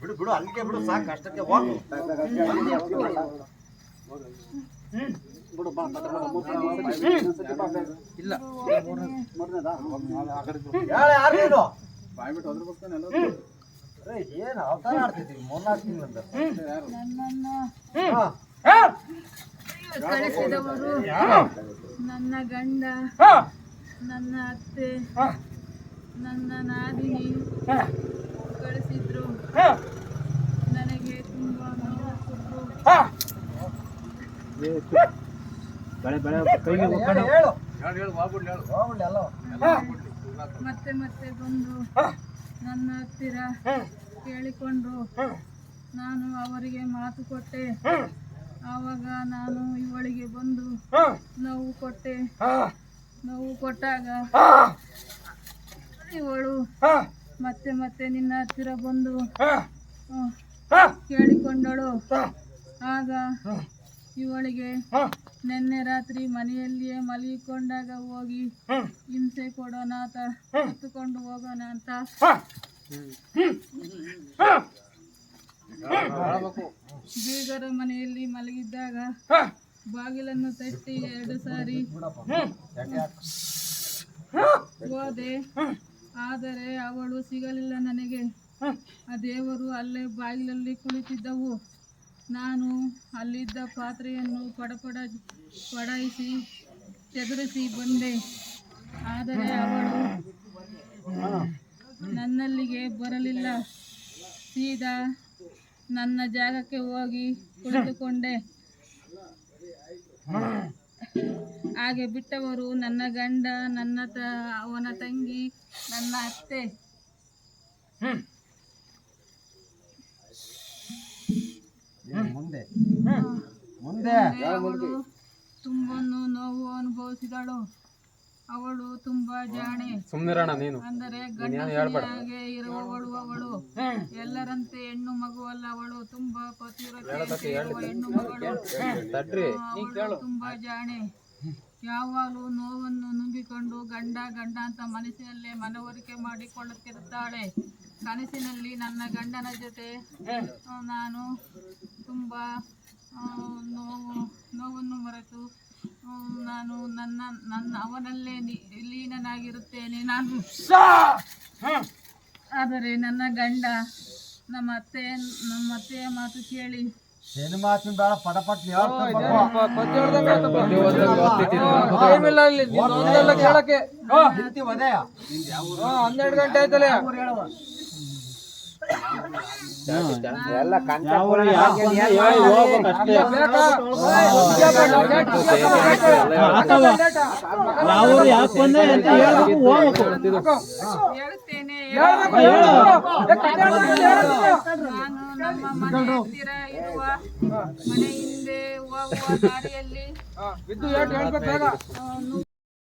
ಬಿಡು ಬಿಡು ಅಲ್ಲಿಗೆ ಬಿಡು ಸಾಕು ಅಷ್ಟಕ್ಕೆ ಹೋಗು ಇಲ್ಲ. ಹೇಳ ಬಾಯ್ಬಿಟ್ಟು ಅದ್ರ ಏ, ಏನು ಅವತಾರ ಆಡ್ತಿದ್ದೀವಿ? ಮೂರ್ನಾಲ್ಕು ತಿಂಗಳಿಂದ. ನನ್ನನ್ನು ಹಾ. ಕಳಿಸಿದವರು ನನ್ನ ಗಂಡ ನನ್ನ ಅತ್ತೆ ನನ್ನ ನಾದಿನಿ ಕಳಿಸಿದ್ರು. ನನಗೆ ತುಂಬಾ ನೋವು ಕೊಟ್ರು ಹೇಳು, ಹೇಳು. ಹೋಗ್ಬಿಡ್ಲಿ ಅಲ್ಲ. ಮತ್ತೆ ಮತ್ತೆ ಬಂದು ನನ್ನ ಹತ್ತಿರ ಕೇಳಿಕೊಂಡು ನಾನು ಅವರಿಗೆ ಮಾತು ಕೊಟ್ಟೆ. ಆವಾಗ ನಾನು ಇವಳಿಗೆ ಬಂದು ನೋವು ಕೊಟ್ಟೆ. ನೋವು ಕೊಟ್ಟಾಗ ಇವಳು ಮತ್ತೆ ಮತ್ತೆ ನಿನ್ನ ಹತ್ತಿರ ಬಂದು ಕೇಳಿಕೊಂಡಳು. ಆಗ ಇವಳಿಗೆ ನಿನ್ನೆ ರಾತ್ರಿ ಮನೆಯಲ್ಲಿಯೇ ಮಲಗಿಕೊಂಡಾಗ ಹೋಗಿ ಹಿಂಸೆ ಕೊಡೋಣ ಅಂತ ಕುತ್ಕೊಂಡು ಹೋಗೋಣ ಅಂತ. ಬೀಗರ ಮನೆಯಲ್ಲಿ ಮಲಗಿದ್ದಾಗ ಬಾಗಿಲನ್ನು ತಟ್ಟಿ ಎರಡು ಸಾರಿ ಹೋದೆ. ಆದರೆ ಅವಳು ಸಿಗಲಿಲ್ಲ ನನಗೆ. ಆ ದೇವರು ಅಲ್ಲೇ ಬಾಗಿಲಲ್ಲಿ ಕುಳಿತಿದ್ದವು. ನಾನು ಅಲ್ಲಿದ್ದ ಪಾತ್ರೆಯನ್ನು ಪಡಪಡ ಪಡಾಯಿಸಿ, ಚದುರಿಸಿ ಬಂದೆ. ಆದರೆ ಅವಳು ನನ್ನಲ್ಲಿಗೆ ಬರಲಿಲ್ಲ. ಸೀದಾ ನನ್ನ ಜಾಗಕ್ಕೆ ಹೋಗಿ ಕುಳಿತುಕೊಂಡೆ. ಹಾಗೆ ಬಿಟ್ಟವರು ನನ್ನ ಗಂಡ, ನನ್ನ ತ, ಅವನ ತಂಗಿ, ನನ್ನ ಅತ್ತೆ. ಮುಂದೆ. ಮುಂದೆ. ಅವಳು ತುಂಬನ್ನು ನೋವು ಅನುಭವಿಸಿದಳು. ಅವಳು ತುಂಬಾ ಜಾಣೆ. ನೀನು. ಅಂದರೆ ಗಂಡನಿಗೆ ಇರುವವಳು. ಅವಳು ಎಲ್ಲರಂತೆ ಹೆಣ್ಣು ಮಗುವಲ್ಲ ಅವಳು ತುಂಬಾ ಪತಿವ್ರತೆ ಇರುವ ಹೆಣ್ಣು ಮಗಳು. ಅವಳು ತುಂಬಾ ಜಾಣೆ. ಯಾವಾಗಲೂ ನೋವನ್ನು ನುಂಗಿಕೊಂಡು ಗಂಡ ಗಂಡ ಅಂತ ಮನಸ್ಸಿನಲ್ಲೇ ಮನವರಿಕೆ ಮಾಡಿಕೊಳ್ಳುತ್ತಿರುತ್ತಾಳೆ. ಕನಸಿನಲ್ಲಿ ನನ್ನ ಗಂಡನ ಜೊತೆ ನಾನು ತುಂಬ ಆ, ನೋವು ನೋವನ್ನು ಮರೆತು ನಾನು ನನ್ನ ನನ್ನ ಅವನಲ್ಲೇ ಲೀನನಾಗಿರುತ್ತೇನೆ. ನಾನು ಆದರೆ ನನ್ನ ಗಂಡ ನಮ್ಮ ಅತ್ತೆ ನಮ್ಮ ಅತ್ತೆಯ ಮಾತು ಕೇಳಿ. ಬೇಡ ಪಟ ಪಟ್ ಹನ್ನೆರಡು ಗಂಟೆ ಆಯ್ತಲ್ಲ. ಯಾವ್ರು ಯಾಕೆ ಬಂದೆ ಅಂತ ಹೇಳ್ಬೇಕು ಹೋಗ್ಬೇಕು ಹೇಳ್ತೇನೆ ನಾನು ನಮ್ಮ ಮನೆ ಹತ್ತಿರ ಇರುವ ಮನೆ ಹಿಂದೆ ಹೋಗುವ ದಾರಿಯಲ್ಲಿ